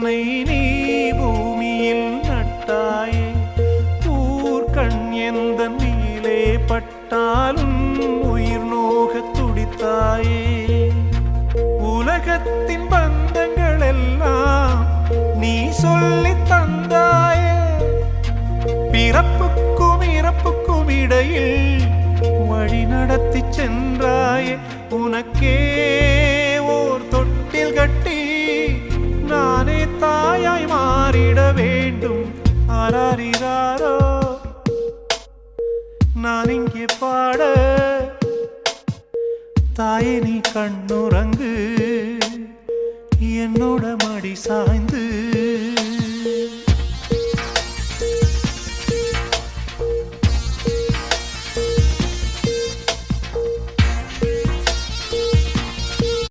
என்னை நீ பூமியில் நட்டாயே. ஊர்கண் எந்த நீலே பட்டாலும் உயிர் நோக துடித்தாயே. உலகத்தின் பந்தங்கள் எல்லாம் நீ சொல்லி தந்தாயே. பிறப்புக்கும் இறப்புக்கும் இடையில் வழி நடத்தி சென்றாயே. உனக்கே ஆராரிராரோ நான் இங்கே பாட தாயே நீ கண்ணுறங்கு என்னோட மடி சாய்ந்து